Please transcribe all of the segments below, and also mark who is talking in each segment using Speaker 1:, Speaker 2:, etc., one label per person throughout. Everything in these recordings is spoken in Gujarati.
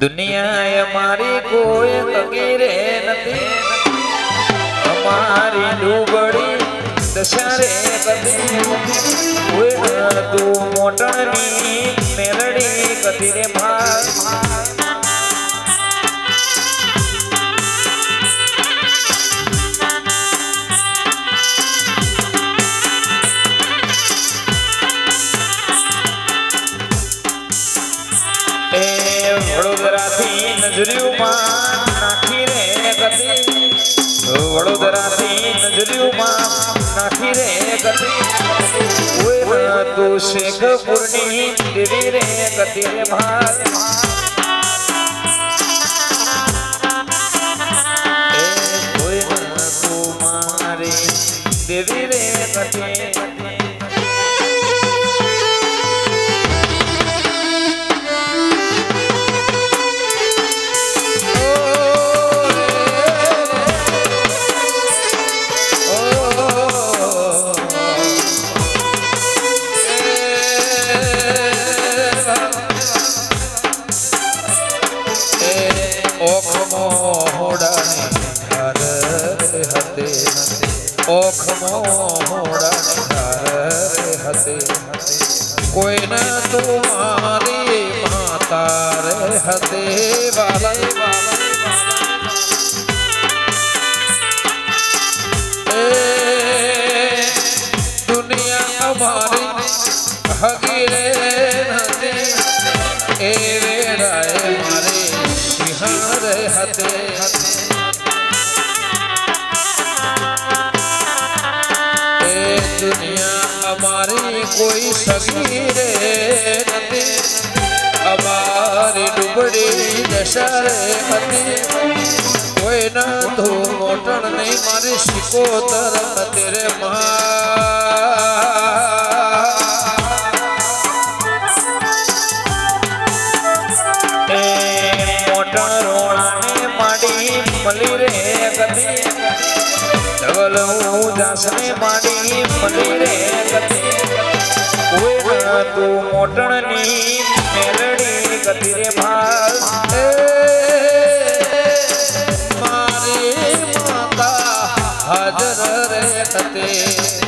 Speaker 1: દુનિયા અમારી કોઈ તકીરે નથી. અમારી ડુબડી દશારે કદી તું મોટણની મેરડી કદી રે ભાઈ વડોદરાથી નજરિયુંમાં નાખી રે ગતિ. વડોદરાથી નજરિયુંમાં નાખી રે ગતિ. તું શેખપુરની દેવી રે ગતિ રે ભાઈ. માતા રે હતે વાલા વાલા એ દુનિયા અમારી હગીરે નથી એ વેળાએ મારે સિંહારે હતે એ રે ડુબડી દશારે હતી કોઈ ન તો મોટણ નહીં મારી શિકોતર તેરે મોટણ રોણાને માડી મળી રે કદી ડબલ હું ઉદાસને માડી મળી રે ન તું મોટણની મેલડી ગતિ રે ભાલ મારી માતા હાજર રે હતી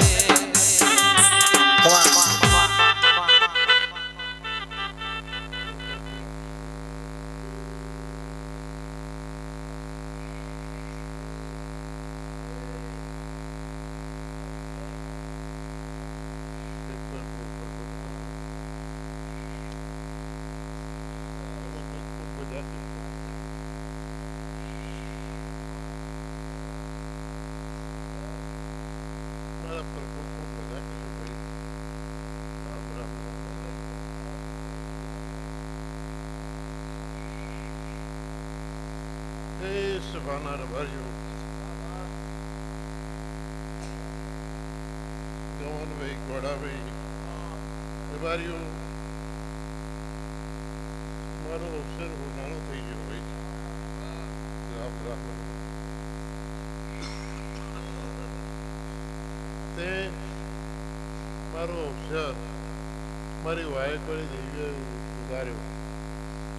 Speaker 2: Hey, Savannah, how are you? જવાનભાઈ ઘોડાભાઈ રબારીઓ મારો અવસર નાનો થઈ ગયો ભાઈ રામ રામ તે મારો અવસર મારી વાયકવાળી દેવીએ સુધાર્યો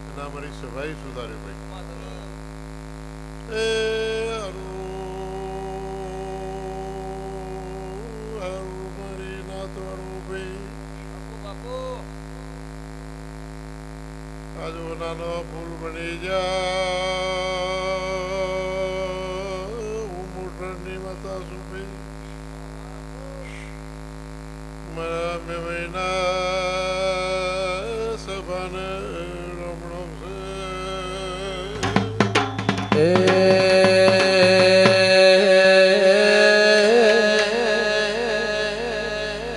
Speaker 2: અને આ મારી સભાઈ સુધાર્યો ભાઈ એ અરુ અરુ મારી નાથ અરુ ભાઈ આજો નાનો ફૂલ બની જા હું મોટરની માતા છું મારા મેં મહિના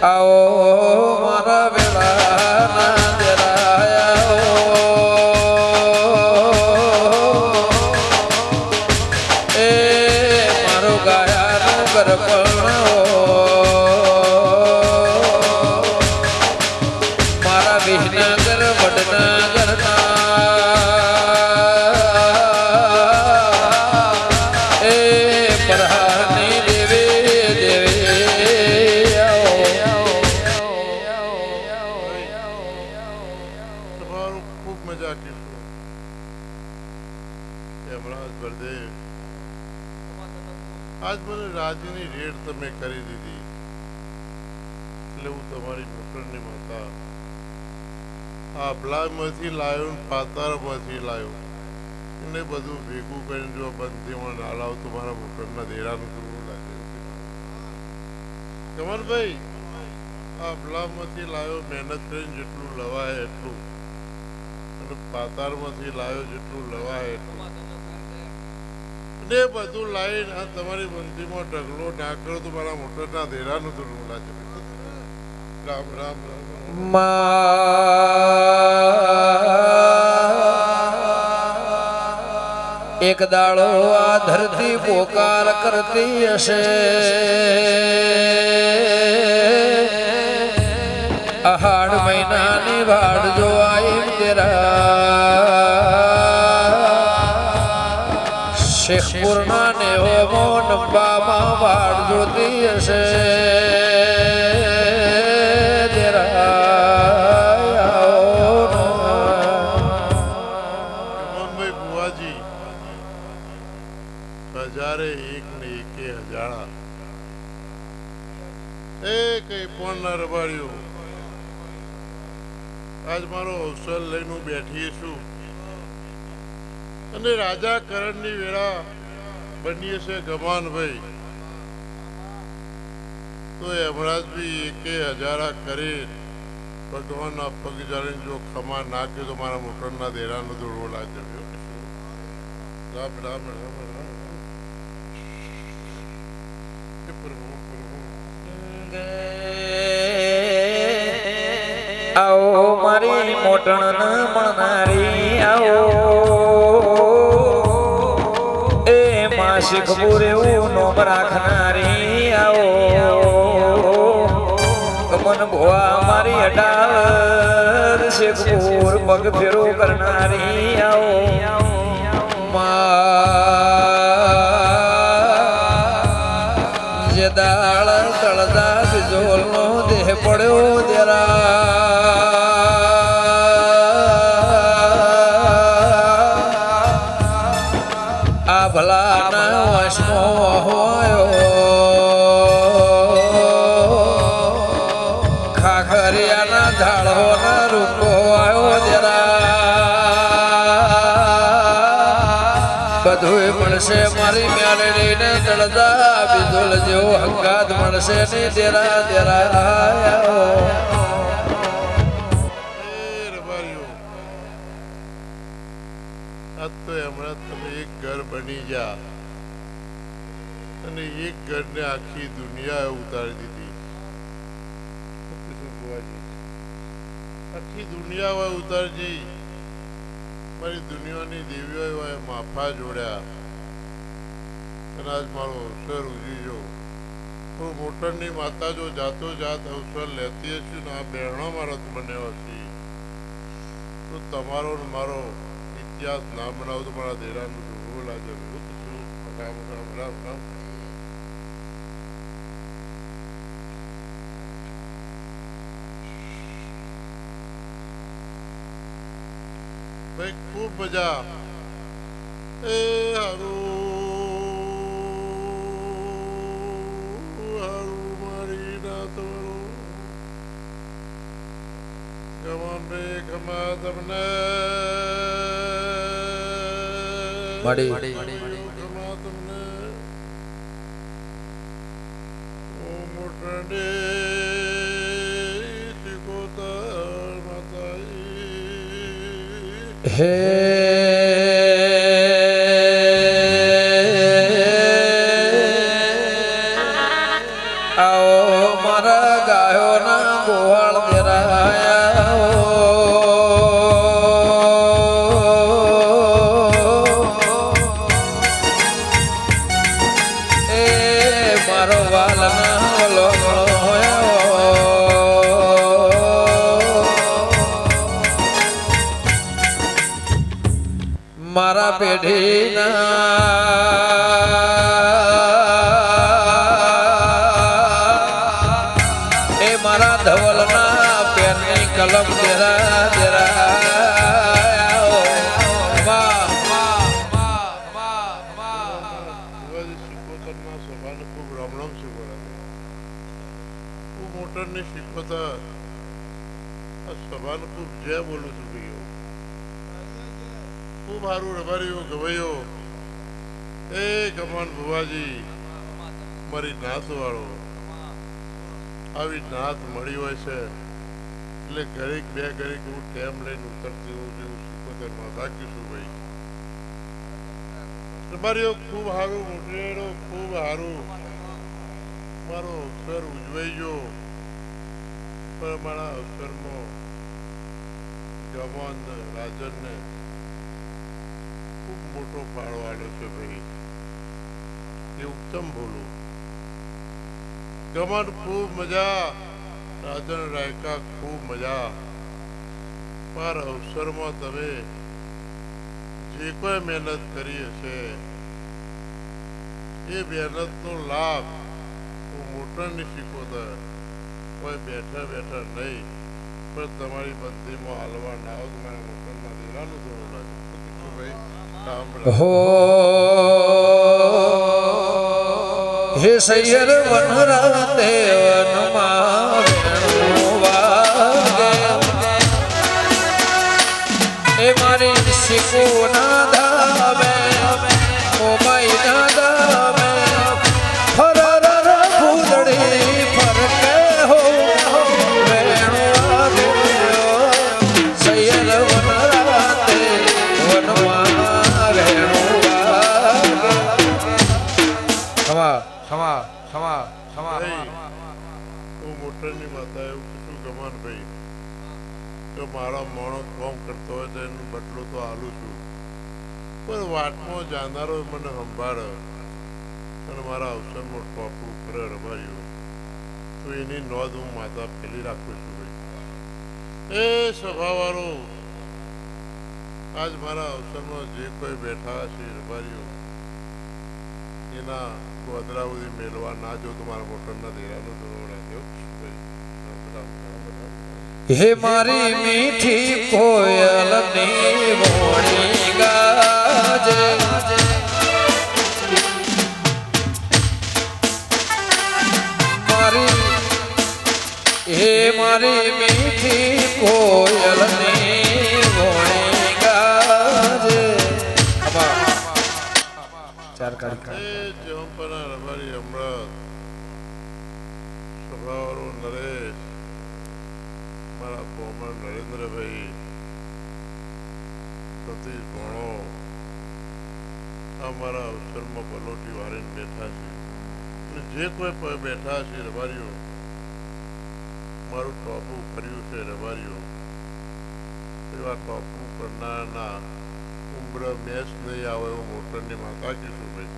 Speaker 1: આવો મારા
Speaker 2: રાજની રેડ તમે કરી દીધી. એટલે હું તમારી મોટરની માતા. આ અબલામાંથી લાવ્યો ને પાતારમાંથી લાવ્યો એને બધું ભેગું કરીને જો બંધીમાં ના લાવ તો મારા મોટરના દેરાનું કરવું લાગે કમલભાઈ આ અબલામાંથી લાવ્યો મહેનત કરીને જેટલું લવાય એટલું. અને પાતાળમાંથી લાવ્યો જેટલું લવાય એટલું. ને બધું લાવીને આ તમારી બંધીમાં ઢગલો ના તમારા તો મારા મોટરના દેરાનું તો રૂલા છે. રામ રામ રામ.
Speaker 1: મા એક દાડો આ ધરતી પોકાર કરતી હશે.
Speaker 2: એ કઈ પણ ના રબાડ્યું. આજ મારો અવસર લઈને બેઠીએ બેઠી છું. અને રાજા કરણની વેળા બનીએ છે ગમાનભાઈ. તો હમણાં જ બી એકે હજારા કરી. ભગવાનના પગ જાણીને જો ખમા નાખ્યો તો મારા મોટરના દેરાનો દોડવો લાગ્યો રામ રામ રામ રામ.
Speaker 1: આવો મારી મોટણ ન મળનારી આવો. એ માં શીખવું એવું નોમ રાખનારી, આવો. મન ભોવા મારી અડાર શેખપુર પગ ફેરો કરનારી, આવો. મા જે દાળ તળદા બિજોલનો દેહ પડ્યો દેરા
Speaker 2: તમે એક ઘર બની જા આખી દુનિયા ઉતારી દીધી આખી દુનિયા હોય ઉતારજી મારી દુનિયાની દેવીઓ માફા જોડ્યા. અને આજ મારો અવસર ઉજીજો હું મોટરની માતા જો જાતો જાત અવસર લેતી હશે ને આ બહેણો મારો મને હશી તો તમારો ને મારો ઇતિહાસ ના બનાવો તો મારા દેરાનું ડૂબો લાગે. રામ રામ રામ રામ ભાઈ, ખૂબ મજા. એ કમા તમને ખૂબ જય બોલું છું ભાઈઓ. ખૂબ સારું રબારીઓ ગવાયો એ કમાન ભુવાજી, મારી નાથ વાળો આવી નાથ મળી હોય છે, એટલે ઘરેક બે ઘરેક હું ટેમ લઈને ઉતરતી હોઉં છું સિકોતેરમાં રાખીશું ભાઈ તમારીઓ ખૂબ સારું મોટેરો ખૂબ સારું મારો અવસર ઉજવાઈ ગયો. પણ મારા અવસરમાં ગમન રાજનને ખૂબ મોટો ફાળો આવ્યો છે ભાઈ. એ ઉત્તમ બોલું. ગમન ખૂબ મજા. રાજન રાયકા ખૂબ મજા. પર અવસરમાં તમે જે કોઈ મહેનત કરી હશે, એ મહેનતનો લાભ હું મોટરની શીખવતા કોઈ બેઠા બેઠા નહીં. પણ તમારી બંદીમાં હાલવા ના આવો તો મારા મોટરના થોડું રામ
Speaker 1: હો, હે સૈયર વનરા દેવનમાં ક્ષમા ક્ષમા
Speaker 2: ભાઈ, હું મોટરની માતા એવું કીધું ગમન ભાઈ કે મારા માણસ કોમ કરતો હોય તો એનું બદલો તો આલું છું. પણ વાટમાં જાનારો મને સંભાળ અને મારા અવસરમાં ટોપું ઉપર રમાયું તો એની નોંધ હું માતા પેલી રાખું છું ભાઈ. એ સભાવાળો આજ મારા અવસરમાં જે કોઈ બેઠા હશે રબારીઓ એના ગોદરા સુધી મેળવા ના જો તમારા મારા મોટરના દેરાનો ધોરણ
Speaker 1: હે મારી મીઠી કોયલની ગાજે. મારી, હે મારી મીઠી કોયલ
Speaker 2: હમણાં સભાવાળો નરેશ, મારા બોમર નરેન્દ્રભાઈ, સતીશ ભણો વાળીને બેઠા છે. જે કોઈ બેઠા છે રબારીઓ, મારું ટોપું કર્યું છે રબારીઓ. એવા ટોપું કરનારના ઉંબર મેચ નહીં આવે એવું મોટરની માતા કીધું ભાઈ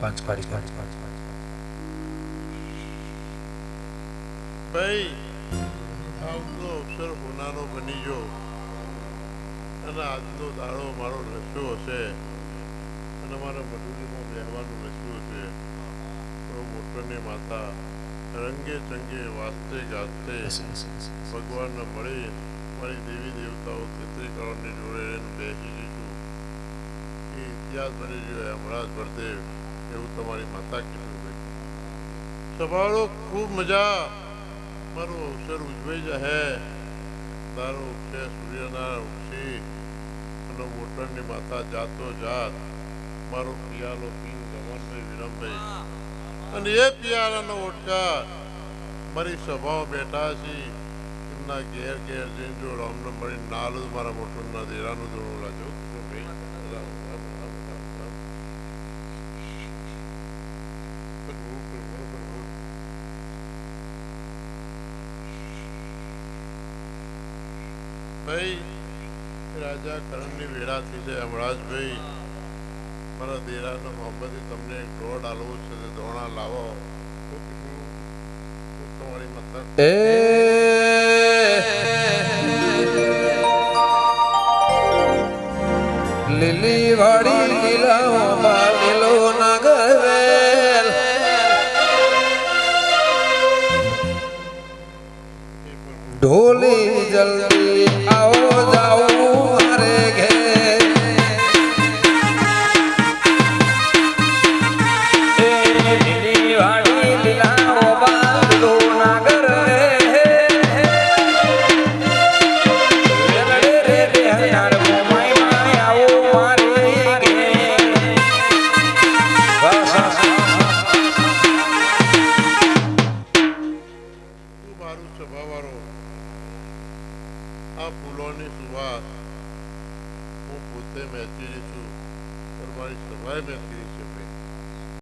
Speaker 1: પાંચ પાંચ પાંચ પાંચ
Speaker 2: ભાઈ આવતો અવસર હોનાનો બની ગયો. અને આજનો દાડો મારો રસ્યો હશે. અને મારા મજૂરીમાં બેહવાનું રસ્યું હશે. તો મોટરની માતા. રંગે ચંગે વાસ્તે ગાસ્તે ભગવાનને મળી, મારી દેવી દેવતાઓ તેત્રી કરોડની જોડે બેસી જઈશું એ ઇતિહાસ બની ગયો હમણાં જ ભરદેવ એવું તમારી માતા કીધું ભાઈ સભાળો, ખૂબ મજા. મારો અવસર ઉજવાઈ જશે તારો ઉગશે સૂર્યના ઉગશી અને મોટરની માતા જાતો જાત. મારો પિયાલો પીન ગમનભાઈ વિરમભાઈ અને એ પિયારાનો ઓટકા મારી સભાઓ બેઠા છે. એમના ઘેર ઘેર જઈને જો રામને મળી નાલું મારા મોટરના દેરાનું જોડું રાજો ભાઈ, રાજા કરણની વેળા થઈ છે હમણાં જ ભાઈ. મારા દેરાનો મોહબ્બતી તમને દોડ આલવો છે દોણા લાવો હું તમારી માતા